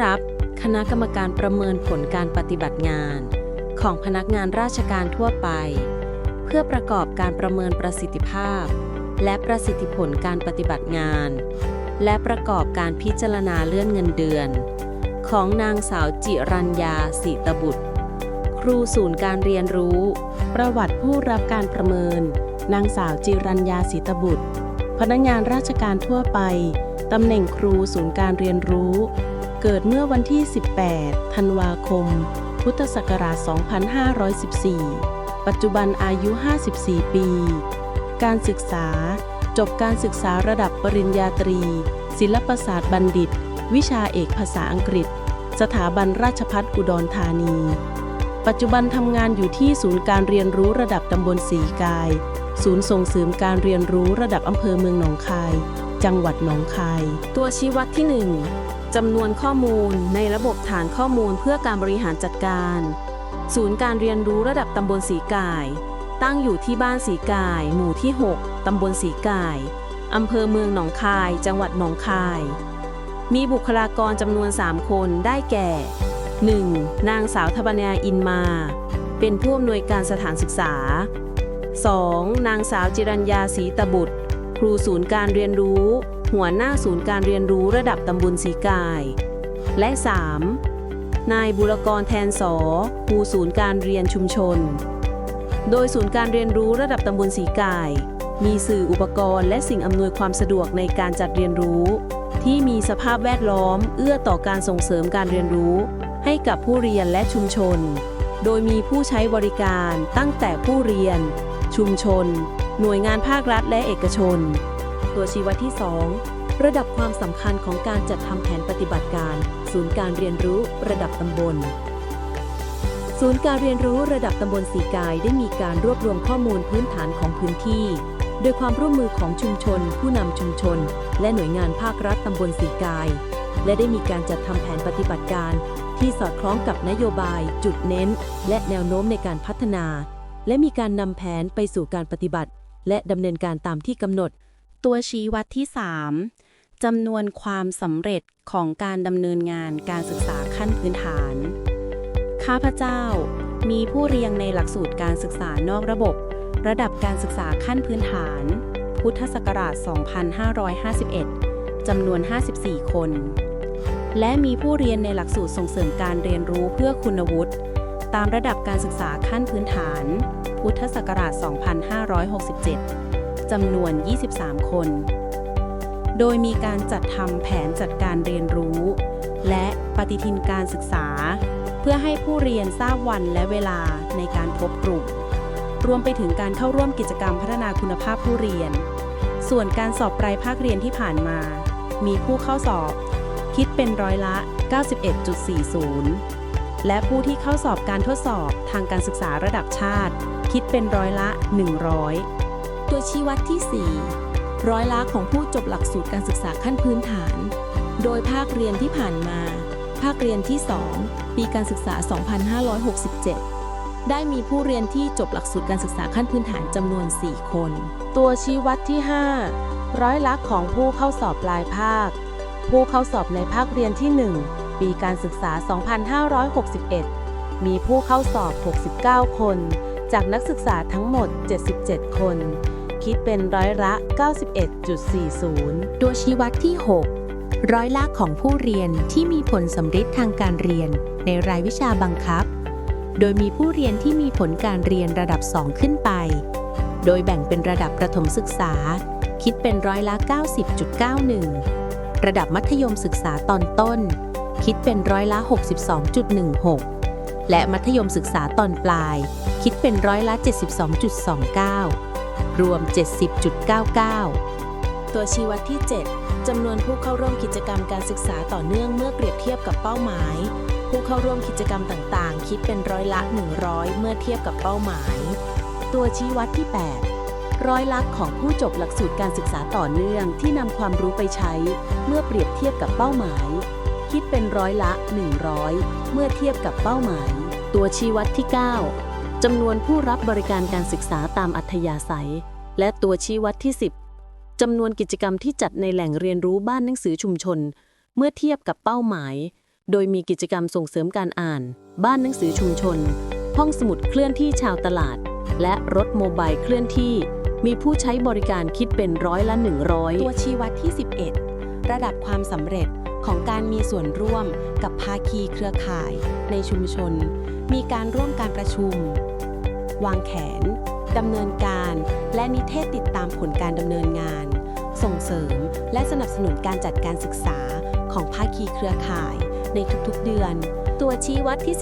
รับ คณะกรรมการประเมินผลการปฏิบัติงาน ของพนักงานราชการทั่วไป เพื่อประกอบการประเมินประสิทธิภาพ และประสิทธิผลการปฏิบัติงาน และประกอบการพิจารณาเลื่อนเงินเดือน ของนางสาวจิรัญญาสีตบุตร ครูศูนย์การเรียนรู้ ประวัติผู้รับการประเมิน นางสาวจิรัญญาศิตบุตร พนักงานราชการทั่วไปตำแหน่งครูศูนย์การเรียนรู้ เกิดเมื่อวันที่ 18 ธันวาคม พุทธศักราช 2514 ปัจจุบันอายุ 54 ปี การศึกษา จบการศึกษาระดับปริญญาตรี ศิลปศาสตร์บัณฑิต วิชาเอกภาษาอังกฤษ สถาบันราชภัฏอุดรธานี ปัจจุบันทำงานอยู่ที่ศูนย์การเรียนรู้ระดับตำบลสีกาย ศูนย์ส่งเสริมการเรียนรู้ระดับอำเภอเมืองหนองคาย จังหวัดหนองคาย ตัวชี้วัดที่ 1 จำนวนข้อมูลในระบบฐานข้อมูลเพื่อการบริหารจัดการ ศูนย์การเรียนรู้ระดับตำบลสีกาย ตั้งอยู่ที่บ้านสีกาย หมู่ที่ 6 ตำบลสีกายอำเภอเมืองหนองคาย จังหวัดหนองคาย มีบุคลากรจำนวน 3 คนได้แก่ 1. นางสาวทบญญาอินมา เป็นผู้อำนวยการสถานศึกษา 2. นางสาวจิรัญญาศรีตบุตร ครูศูนย์การเรียนรู้ หัวหน้าศูนย์การเรียนรู้ระดับตำบลสีกาย และ 3. นายบุรกรแทนสอครูศูนย์การเรียนชุมชน โดยศูนย์การเรียนรู้ระดับตำบลสีกาย มีสื่ออุปกรณ์และสิ่งอำนวยความสะดวกในการจัดเรียนรู้ ที่มีสภาพแวดล้อม เอื้อต่อการส่งเสริมการเรียนรู้ ให้กับผู้เรียนและชุมชน โดยมีผู้ใช้บริการตั้งแต่ผู้เรียน ชุมชน หน่วยงานภาครัฐและเอกชน ตัวชี้วัดที่ 2 ระดับความสำคัญของการจัดทำแผนปฏิบัติการ ศูนย์การเรียนรู้ระดับตำบล ศูนย์การเรียนรู้ระดับตำบลสีกายได้มีการรวบรวมข้อมูลพื้นฐานของพื้นที่ โดยความร่วมมือของชุมชน ผู้นำชุมชน และหน่วยงานภาครัฐตำบลสีกาย และได้มีการจัดทำแผนปฏิบัติการ ที่สอดคล้องกับนโยบาย จุดเน้น และแนวโน้มในการพัฒนา และมีการนำแผนไปสู่การปฏิบัติและดำเนินการตามที่กำหนด ตัวชี้วัดที่ 3 จำนวนความสำเร็จของการดำเนินงานการศึกษาขั้นพื้นฐาน ข้าพเจ้า มีผู้เรียนในหลักสูตรการศึกษานอกระบบ ระดับการศึกษาขั้นพื้นฐาน พุทธศักราช 2551 จำนวน 54 คน และมีผู้เรียนในหลักสูตรส่งเสริมการเรียนรู้เพื่อคุณวุฒิ ตามระดับการศึกษาขั้นพื้นฐาน พุทธศักราช 2567 จำนวน 23 คน โดยมีการจัดทำแผนจัดการเรียนรู้ และปฏิทินการศึกษา เพื่อให้ผู้เรียนทราบวันและเวลาในการพบกลุ่ม รวมไปถึงการเข้าร่วมกิจกรรมพัฒนาคุณภาพผู้เรียน ส่วนการสอบปลายภาคเรียนที่ผ่านมา มีผู้เข้าสอบ คิดเป็นร้อยละ 91.40และผู้ที่เข้าสอบการทดสอบทางการศึกษาระดับชาติ คิดเป็นร้อยละ 100 ตัวชี้วัดที่ 4 ร้อยละของผู้จบหลักสูตรการศึกษาขั้นพื้นฐาน โดยภาคเรียนที่ผ่านมา ภาคเรียนที่ 2 ปีการศึกษา 2567 ได้มีผู้เรียนที่จบหลักสูตรการศึกษาขั้นพื้นฐานจำนวน 4 คน ตัวชี้วัดที่ 5 ร้อยละของผู้เข้าสอบปลายภาค ผู้เข้าสอบในภาคเรียนที่ 1 ปีการศึกษา 2561 มีผู้เข้าสอบ 69 คนจากนักศึกษาทั้งหมด 77 คน คิดเป็นร้อยละ 91.40 ตัวชี้วัดที่ 6 ร้อยละของผู้เรียนที่มีผลสำฤทธิ์ทางการเรียนในรายวิชาบังคับ โดยมีผู้เรียนที่มีผลการเรียนระดับ 2 ขึ้นไป โดยแบ่งเป็นระดับประถมศึกษา คิดเป็นร้อยละ 90.91 ระดับมัธยมศึกษาตอนต้น คิดเป็นร้อยละ 62.16 และมัธยมศึกษาตอนปลาย คิดเป็นร้อยละ 72.29 รวม 70.99 ตัวชี้วัดที่ 7จำนวนผู้เข้าร่วมกิจกรรมการศึกษาต่อเนื่องเมื่อเปรียบเทียบกับเป้าหมาย ผู้เข้าร่วมกิจกรรมต่างๆ คิดเป็นร้อยละ 100 เมื่อเทียบกับเป้าหมาย ตัวชี้วัดที่ 8 ร้อยละของผู้จบหลักสูตรการศึกษาต่อเนื่องที่นำความรู้ไปใช้ เมื่อเปรียบเทียบกับเป้าหมาย คิดเป็นร้อยละ 100 เมื่อเทียบกับเป้าหมาย ตัวชี้วัดที่ 9 จำนวนผู้รับบริการการศึกษาตามอัธยาศัย และตัวชี้วัดที่ 10 จำนวนกิจกรรมที่จัดในแหล่งเรียนรู้บ้านหนังสือชุมชน เมื่อเทียบกับเป้าหมาย โดยมีกิจกรรมส่งเสริมการอ่าน บ้านหนังสือชุมชน ห้องสมุดเคลื่อนที่ชาวตลาด และรถโมบายเคลื่อนที่ มีผู้ใช้บริการคิดเป็นร้อยละ 100 ตัวชี้วัดที่ 11 ระดับความสำเร็จของการมีส่วนร่วมกับภาคีเครือข่ายในชุมชน มีการร่วมการประชุม วางแผนดำเนินการ และนิเทศติดตามผลการดำเนินงาน ส่งเสริม และสนับสนุนการจัดการศึกษาของภาคีเครือข่าย ในทุกๆเดือน ตัวชี้วัดที่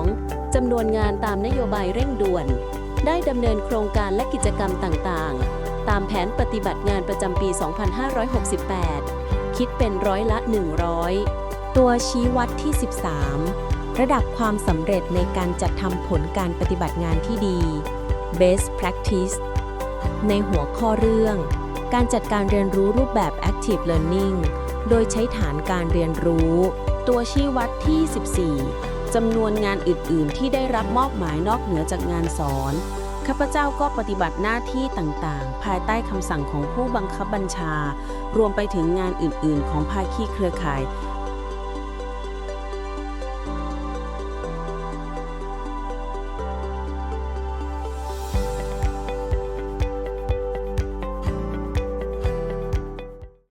12 จำนวนงานตามนโยบายเร่งด่วน ได้ดำเนินโครงการและกิจกรรมต่างๆ ตามแผนปฏิบัติงานประจำปี 2568 คิดเป็นร้อยละ 100 ตัวชี้วัดที่ 13 ระดับความสำเร็จในการจัดทำผลการปฏิบัติงานที่ดี Best Practice ในหัวข้อเรื่อง การจัดการเรียนรู้รูปแบบ Active Learning โดยใช้ฐานการเรียนรู้ ตัวชี้วัดที่ 14 จำนวนงานอื่น ๆ ที่ได้รับมอบหมายนอกเหนือจากงานสอน ข้าพเจ้าก็ปฏิบัติหน้าที่ต่าง ๆ ภายใต้คำสั่งของผู้บังคับบัญชา รวมไปถึงงานอื่น ๆ ของภาคีเครือข่าย